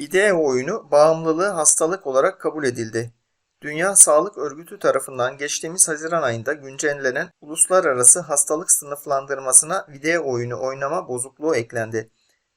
Video oyunu bağımlılığı hastalık olarak kabul edildi. Dünya Sağlık Örgütü tarafından geçtiğimiz Haziran ayında güncellenen uluslararası hastalık sınıflandırmasına video oyunu oynama bozukluğu eklendi.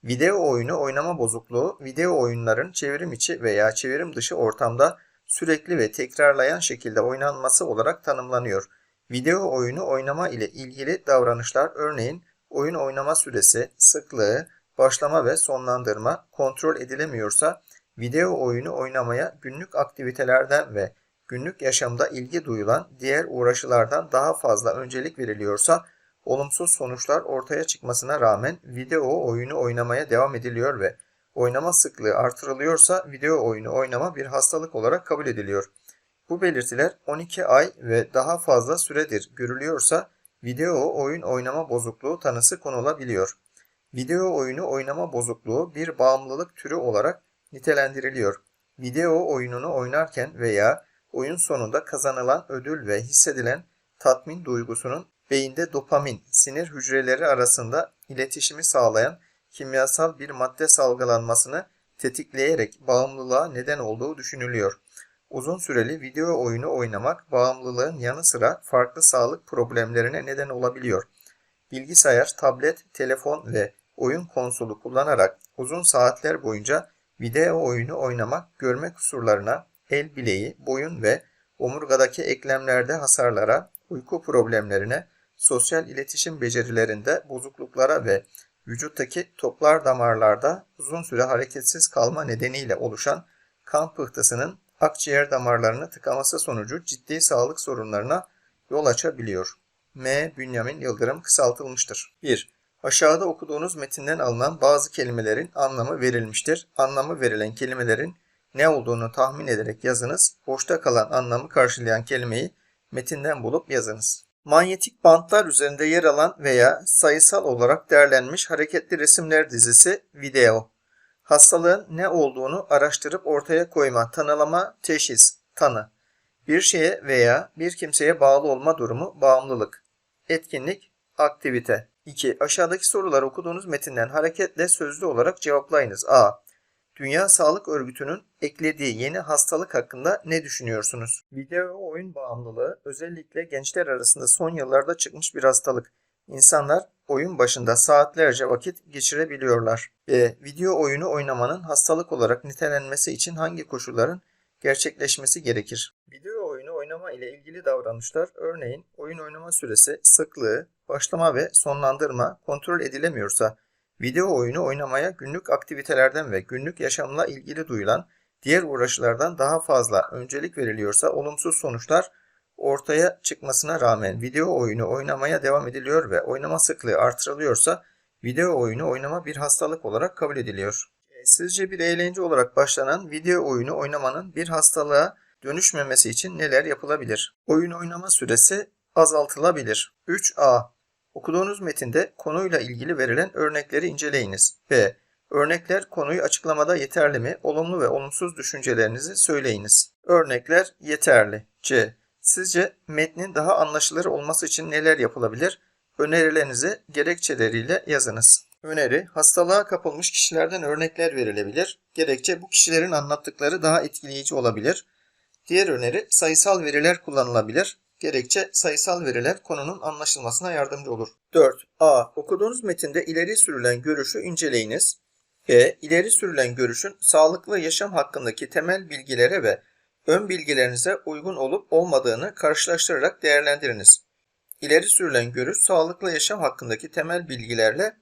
Video oyunu oynama bozukluğu, video oyunların çevrim içi veya çevrim dışı ortamda sürekli ve tekrarlayan şekilde oynanması olarak tanımlanıyor. Video oyunu oynama ile ilgili davranışlar örneğin oyun oynama süresi, sıklığı, başlama ve sonlandırma kontrol edilemiyorsa video oyunu oynamaya günlük aktivitelerden ve günlük yaşamda ilgi duyulan diğer uğraşılardan daha fazla öncelik veriliyorsa olumsuz sonuçlar ortaya çıkmasına rağmen video oyunu oynamaya devam ediliyor ve oynama sıklığı artırılıyorsa video oyunu oynama bir hastalık olarak kabul ediliyor. Bu belirtiler 12 ay ve daha fazla süredir görülüyorsa video oyun oynama bozukluğu tanısı konulabiliyor. Video oyunu oynama bozukluğu bir bağımlılık türü olarak nitelendiriliyor. Video oyununu oynarken veya oyun sonunda kazanılan ödül ve hissedilen tatmin duygusunun beyinde dopamin, sinir hücreleri arasında iletişimi sağlayan kimyasal bir madde salgılanmasını tetikleyerek bağımlılığa neden olduğu düşünülüyor. Uzun süreli video oyunu oynamak bağımlılığın yanı sıra farklı sağlık problemlerine neden olabiliyor. Bilgisayar, tablet, telefon ve oyun konsolu kullanarak uzun saatler boyunca video oyunu oynamak görme kusurlarına, el bileği, boyun ve omurgadaki eklemlerde hasarlara, uyku problemlerine, sosyal iletişim becerilerinde bozukluklara ve vücuttaki toplar damarlarda uzun süre hareketsiz kalma nedeniyle oluşan kan pıhtısının akciğer damarlarını tıkaması sonucu ciddi sağlık sorunlarına yol açabiliyor. M. Bünyamin Yıldırım kısaltılmıştır. 1. Aşağıda okuduğunuz metinden alınan bazı kelimelerin anlamı verilmiştir. Anlamı verilen kelimelerin ne olduğunu tahmin ederek yazınız. Boşta kalan anlamı karşılayan kelimeyi metinden bulup yazınız. Manyetik bantlar üzerinde yer alan veya sayısal olarak değerlenmiş hareketli resimler dizisi video. Hastalığın ne olduğunu araştırıp ortaya koyma, tanılama, teşhis, tanı. Bir şeye veya bir kimseye bağlı olma durumu, bağımlılık. Etkinlik, aktivite. 2. Aşağıdaki soruları okuduğunuz metinden hareketle sözlü olarak cevaplayınız. A. Dünya Sağlık Örgütü'nün eklediği yeni hastalık hakkında ne düşünüyorsunuz? Video oyun bağımlılığı özellikle gençler arasında son yıllarda çıkmış bir hastalık. İnsanlar oyun başında saatlerce vakit geçirebiliyorlar. B. Video oyunu oynamanın hastalık olarak nitelenmesi için hangi koşulların gerçekleşmesi gerekir? Video oyunu oynama ile ilgili davranışlar örneğin oyun oynama süresi, sıklığı, başlama ve sonlandırma kontrol edilemiyorsa video oyunu oynamaya günlük aktivitelerden ve günlük yaşamla ilgili duyulan diğer uğraşlardan daha fazla öncelik veriliyorsa olumsuz sonuçlar ortaya çıkmasına rağmen video oyunu oynamaya devam ediliyor ve oynama sıklığı artırılıyorsa video oyunu oynama bir hastalık olarak kabul ediliyor. Sizce bir eğlence olarak başlanan video oyunu oynamanın bir hastalığa dönüşmemesi için neler yapılabilir? Oyun oynama süresi azaltılabilir. 3a Okuduğunuz metinde konuyla ilgili verilen örnekleri inceleyiniz. B. Örnekler konuyu açıklamada yeterli mi? Olumlu ve olumsuz düşüncelerinizi söyleyiniz. Örnekler yeterli. C. Sizce metnin daha anlaşılır olması için neler yapılabilir? Önerilerinizi gerekçeleriyle yazınız. Öneri, hastalığa kapılmış kişilerden örnekler verilebilir. Gerekçe bu kişilerin anlattıkları daha etkileyici olabilir. Diğer öneri, sayısal veriler kullanılabilir. Gerekçe sayısal veriler konunun anlaşılmasına yardımcı olur. 4. A. Okuduğunuz metinde ileri sürülen görüşü inceleyiniz. B. İleri sürülen görüşün sağlıklı yaşam hakkındaki temel bilgilere ve ön bilgilerinize uygun olup olmadığını karşılaştırarak değerlendiriniz. İleri sürülen görüş sağlıklı yaşam hakkındaki temel bilgilerle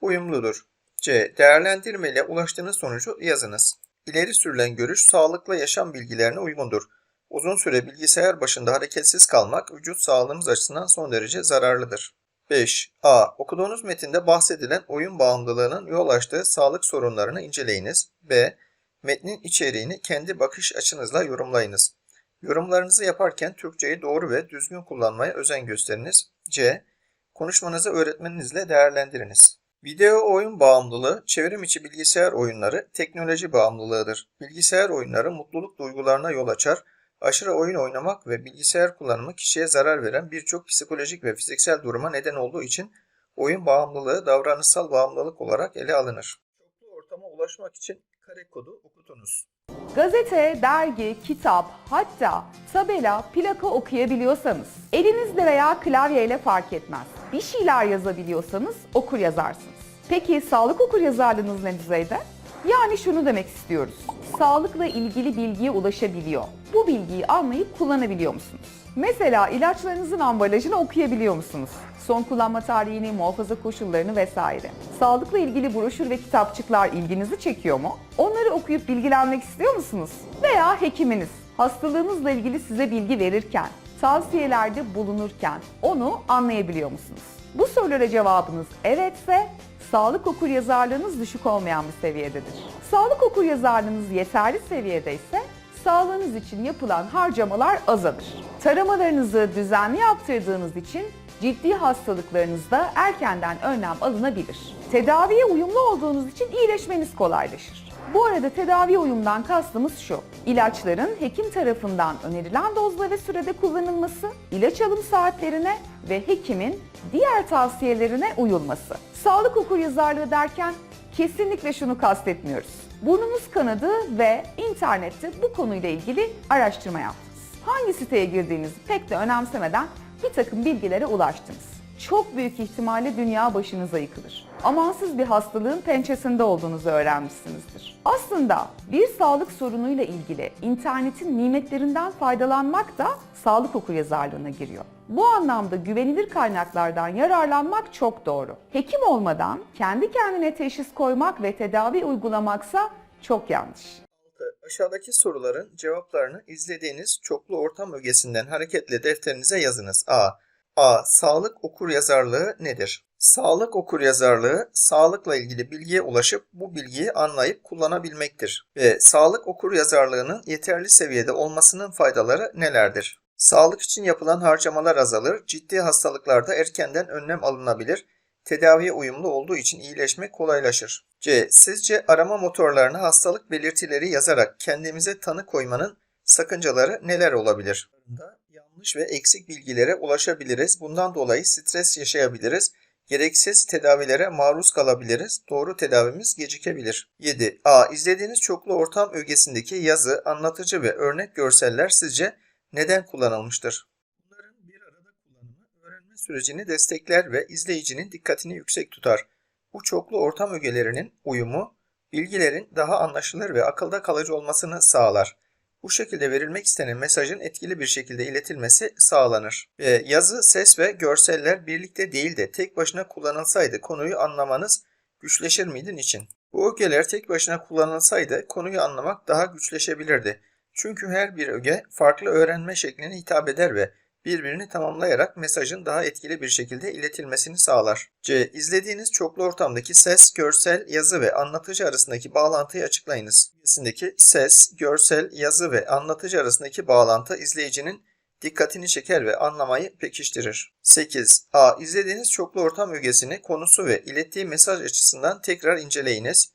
uyumludur. C. Değerlendirme ile ulaştığınız sonucu yazınız. İleri sürülen görüş sağlıklı yaşam bilgilerine uygundur. Uzun süre bilgisayar başında hareketsiz kalmak vücut sağlığımız açısından son derece zararlıdır. 5. A. Okuduğunuz metinde bahsedilen oyun bağımlılığının yol açtığı sağlık sorunlarını inceleyiniz. B. Metnin içeriğini kendi bakış açınızla yorumlayınız. Yorumlarınızı yaparken Türkçeyi doğru ve düzgün kullanmaya özen gösteriniz. C. Konuşmanızı öğretmeninizle değerlendiriniz. Video oyun bağımlılığı, çevrim içi bilgisayar oyunları teknoloji bağımlılığıdır. Bilgisayar oyunları mutluluk duygularına yol açar, aşırı oyun oynamak ve bilgisayar kullanımı kişiye zarar veren birçok psikolojik ve fiziksel duruma neden olduğu için oyun bağımlılığı davranışsal bağımlılık olarak ele alınır. Çoklu ortama ulaşmak için kare kodu okutunuz. Gazete, dergi, kitap, hatta tabela, plaka okuyabiliyorsanız, elinizle veya klavyeyle fark etmez. Bir şeyler yazabiliyorsanız okur yazarsınız. Peki sağlık okur yazarlığınız ne düzeyde? Yani şunu demek istiyoruz. Sağlıkla ilgili bilgiye ulaşabiliyor. Bu bilgiyi anlayıp kullanabiliyor musunuz? Mesela ilaçlarınızın ambalajını okuyabiliyor musunuz? Son kullanma tarihini, muhafaza koşullarını vesaire. Sağlıkla ilgili broşür ve kitapçıklar ilginizi çekiyor mu? Onları okuyup bilgilenmek istiyor musunuz? Veya hekiminiz hastalığınızla ilgili size bilgi verirken, tavsiyelerde bulunurken onu anlayabiliyor musunuz? Bu sorulara cevabınız evetse sağlık okur yazarlığınız düşük olmayan bir seviyededir. Sağlık okur yazarlığınız yeterli seviyede ise sağlığınız için yapılan harcamalar azalır. Taramalarınızı düzenli yaptırdığınız için ciddi hastalıklarınızda erkenden önlem alınabilir. Tedaviye uyumlu olduğunuz için iyileşmeniz kolaylaşır. Bu arada tedavi uyumdan kastımız şu. İlaçların hekim tarafından önerilen dozda ve sürede kullanılması, ilaç alım saatlerine ve hekimin diğer tavsiyelerine uyulması. Sağlık okuryazarlığı derken kesinlikle şunu kastetmiyoruz. Burnunuz kanadı ve internette bu konuyla ilgili araştırma yaptınız. Hangi siteye girdiğinizi pek de önemsemeden bir takım bilgilere ulaştınız. Çok büyük ihtimalle dünya başınıza yıkılır. Amansız bir hastalığın pençesinde olduğunuzu öğrenmişsinizdir. Aslında bir sağlık sorunuyla ilgili internetin nimetlerinden faydalanmak da sağlık okuryazarlığına giriyor. Bu anlamda güvenilir kaynaklardan yararlanmak çok doğru. Hekim olmadan kendi kendine teşhis koymak ve tedavi uygulamaksa çok yanlış. Aşağıdaki soruların cevaplarını izlediğiniz çoklu ortam ögesinden hareketle defterinize yazınız. A. A. Sağlık okur yazarlığı nedir? Sağlık okur yazarlığı sağlıkla ilgili bilgiye ulaşıp bu bilgiyi anlayıp kullanabilmektir. B. Sağlık okur yazarlığının yeterli seviyede olmasının faydaları nelerdir? Sağlık için yapılan harcamalar azalır, ciddi hastalıklarda erkenden önlem alınabilir, tedaviye uyumlu olduğu için iyileşme kolaylaşır. C. Sizce arama motorlarına hastalık belirtileri yazarak kendimize tanı koymanın sakıncaları neler olabilir? Yanlış ve eksik bilgilere ulaşabiliriz. Bundan dolayı stres yaşayabiliriz. Gereksiz tedavilere maruz kalabiliriz. Doğru tedavimiz gecikebilir. 7. A. İzlediğiniz çoklu ortam ögesindeki yazı, anlatıcı ve örnek görseller sizce neden kullanılmıştır? Bunların bir arada kullanımı öğrenme sürecini destekler ve izleyicinin dikkatini yüksek tutar. Bu çoklu ortam ögelerinin uyumu, bilgilerin daha anlaşılır ve akılda kalıcı olmasını sağlar. Bu şekilde verilmek istenen mesajın etkili bir şekilde iletilmesi sağlanır. E, yazı, ses ve görseller birlikte değil de tek başına kullanılsaydı konuyu anlamanız güçleşir miydi niçin? Bu ögeler tek başına kullanılsaydı konuyu anlamak daha güçleşebilirdi. Çünkü her bir öge farklı öğrenme şekline hitap eder ve birbirini tamamlayarak mesajın daha etkili bir şekilde iletilmesini sağlar. C. İzlediğiniz çoklu ortamdaki ses, görsel, yazı ve anlatıcı arasındaki bağlantıyı açıklayınız. İzlediğindeki ses, görsel, yazı ve anlatıcı arasındaki bağlantı izleyicinin dikkatini çeker ve anlamayı pekiştirir. 8. A. İzlediğiniz çoklu ortam ögesini konusu ve ilettiği mesaj açısından tekrar inceleyiniz.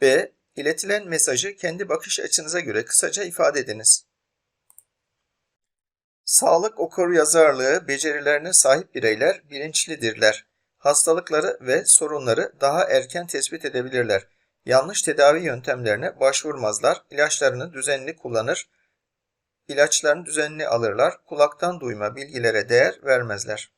B. İletilen mesajı kendi bakış açınıza göre kısaca ifade ediniz. Sağlık okur yazarlığı becerilerine sahip bireyler bilinçlidirler. Hastalıkları ve sorunları daha erken tespit edebilirler. Yanlış tedavi yöntemlerine başvurmazlar, ilaçlarını düzenli kullanır, ilaçlarını düzenli alırlar, kulaktan duyma bilgilere değer vermezler.